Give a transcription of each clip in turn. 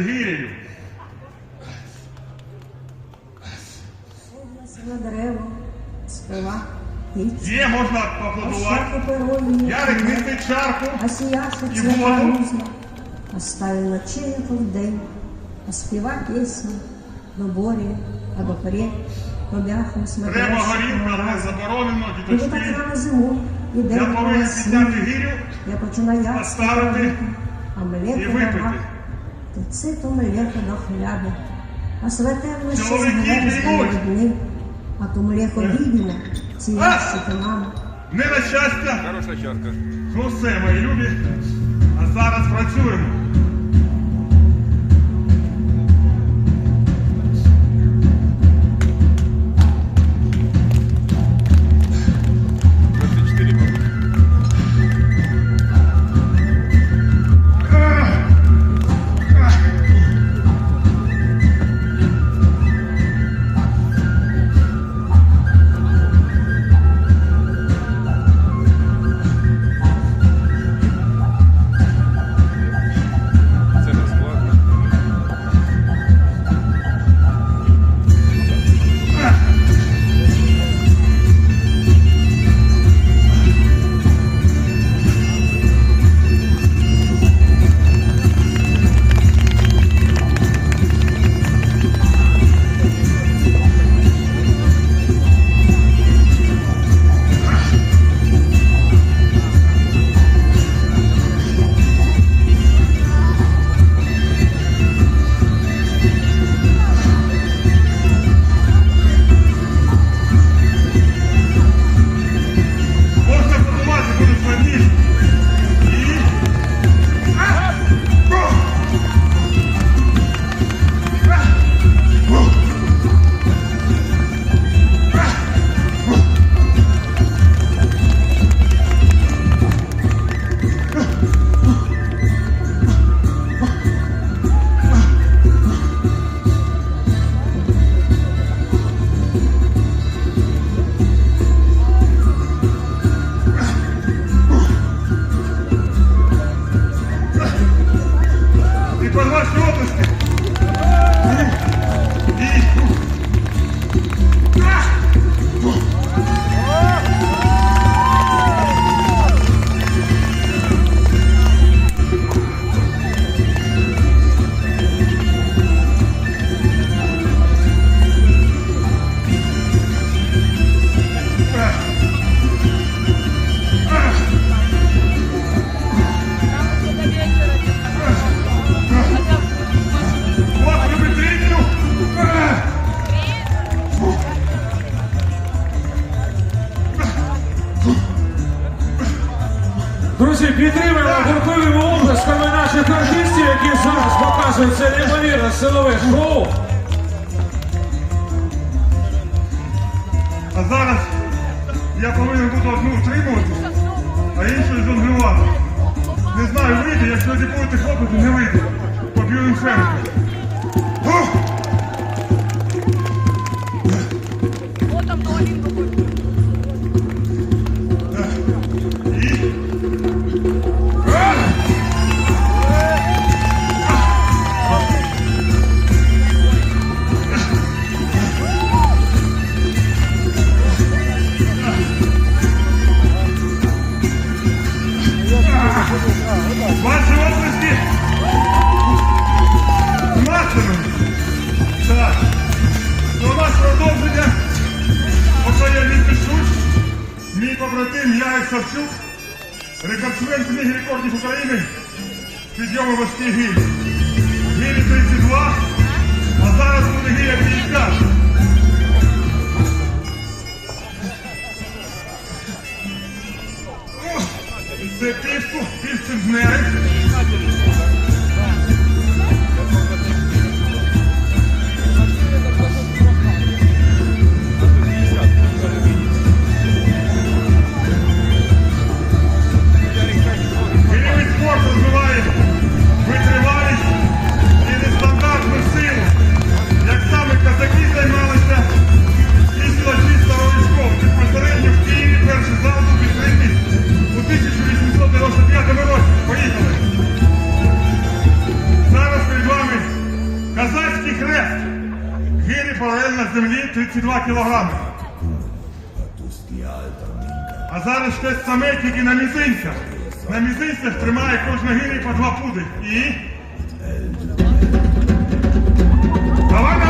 гірею. На дерево, спива, Є, можна а поаплодувати. Ярик несить чарку. а І воду. оставив ночинку в день, а співа пісню до борі, а до порі, побяхом Треба горілка, але заборонено, Коли так діточки. рано зиму, іде Я повинен підняти гірю я починаю ясно поставити і випити. Дава, то циту млети до хляби, а светерно ще Чоловіки згрезли б'ють. дні, а то млехо відьмо, ці А! ящики мама. Не на щастя. Хороша чарка. Ну все, мої любі. А зараз працюємо. Неймовірне шоу. А зараз я повинен буду одну втримувати, а іншу жонглювати. Не знаю, вийде, якщо не будете хлопати, не вийде. Поб'ю інферно. Мій побратим Ярик Савчук, рекордсмен книги рекордів України з підйому важких гір. Гірі 32, а зараз буде гіря 50. О, Це півку, півцентнери. Керівник кілограми. А зараз те саме тільки на мізинцях. На мізинцях тримає кожна гирі по два пуди. І. Давай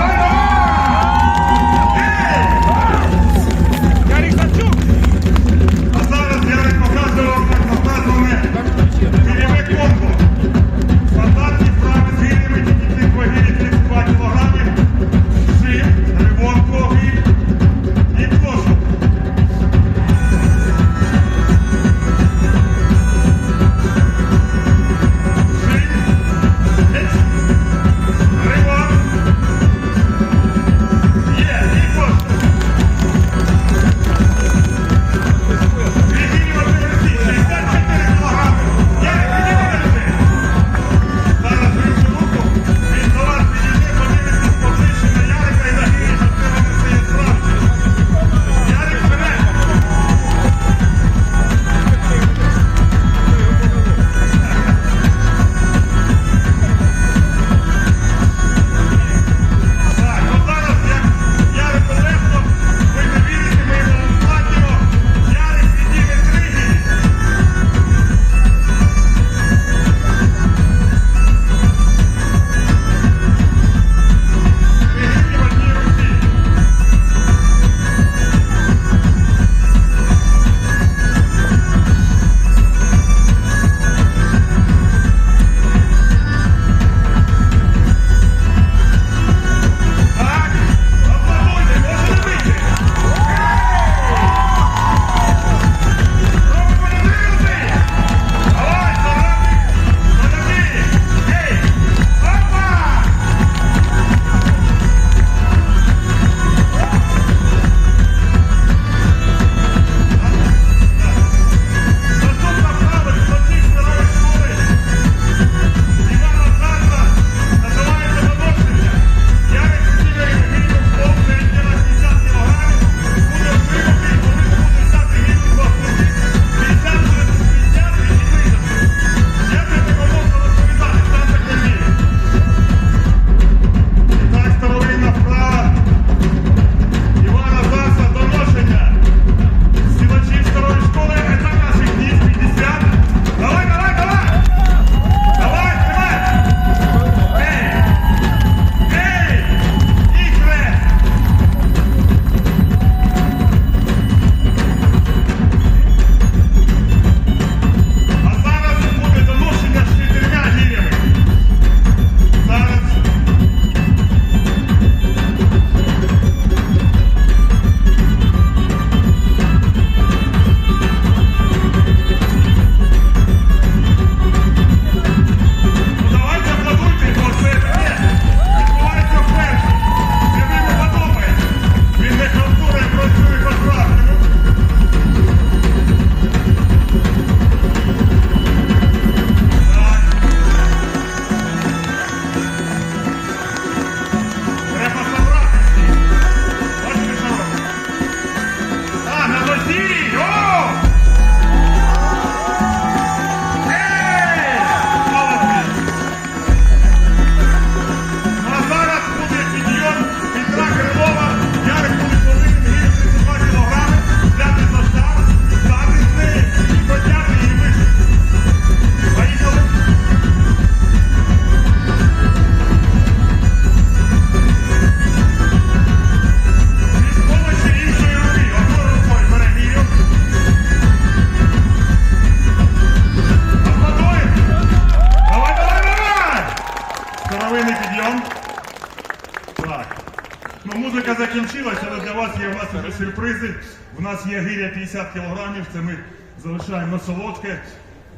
Ну, Музика закінчилась, але для вас є у вас сюрпризи. У нас є гиря 50 кілограмів, це ми залишаємо на солодке.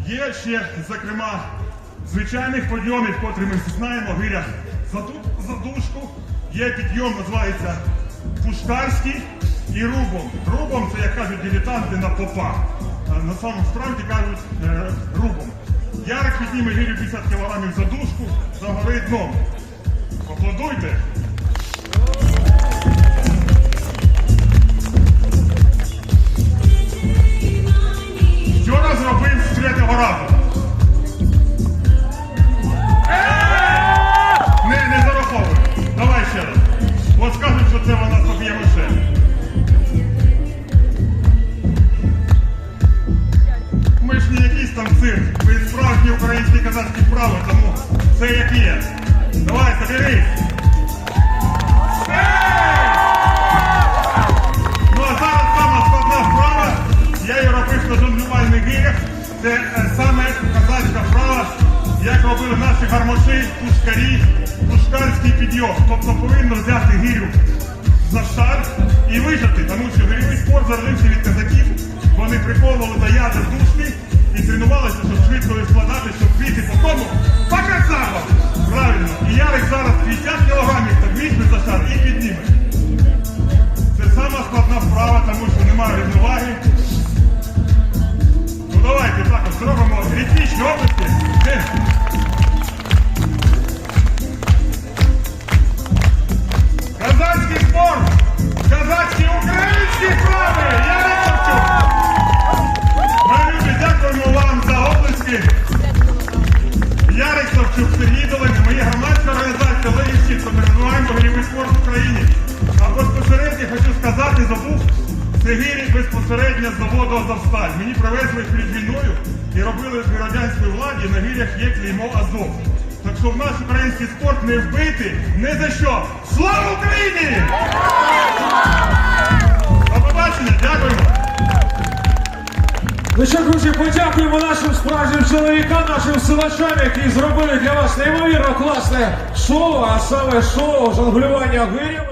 Є ще, зокрема, звичайних подйомів, котрі ми всі знаємо. Гиря за тут задушку. Є підйом, називається пушкарський і рубом. Рубом це, як кажуть, дилетанти на попа. На самому справді кажуть е, рубом. Ярик підніме гирю 50 кілограмів задушку за гори дном. Поплодуйте. Вчора зробив з третього разу. Жонглювальних гирях. Це е, саме казацька вправа, як робили наші гармоші, пушкарі, пушкарський підйом. Тобто повинно взяти гирю за шар і вижати, тому що гирьовий спорт зародився від казаків. Вони приковували до ядер душки і тренувалися, щоб швидко їх складати, щоб бити по тому по казахам. Правильно. І Ярик зараз 50 кілограмів, заводу Азовсталь. Мені привезли перед війною і робили при радянській владі на гірях є клеймо Азов. Так що в наш український спорт не вбити не за що. Слава Україні! До побачення, дякуємо! Ну що, друзі, подякуємо нашим справжнім чоловікам, нашим силачам, які зробили для вас неймовірно класне шоу, а саме шоу жонглювання гирями.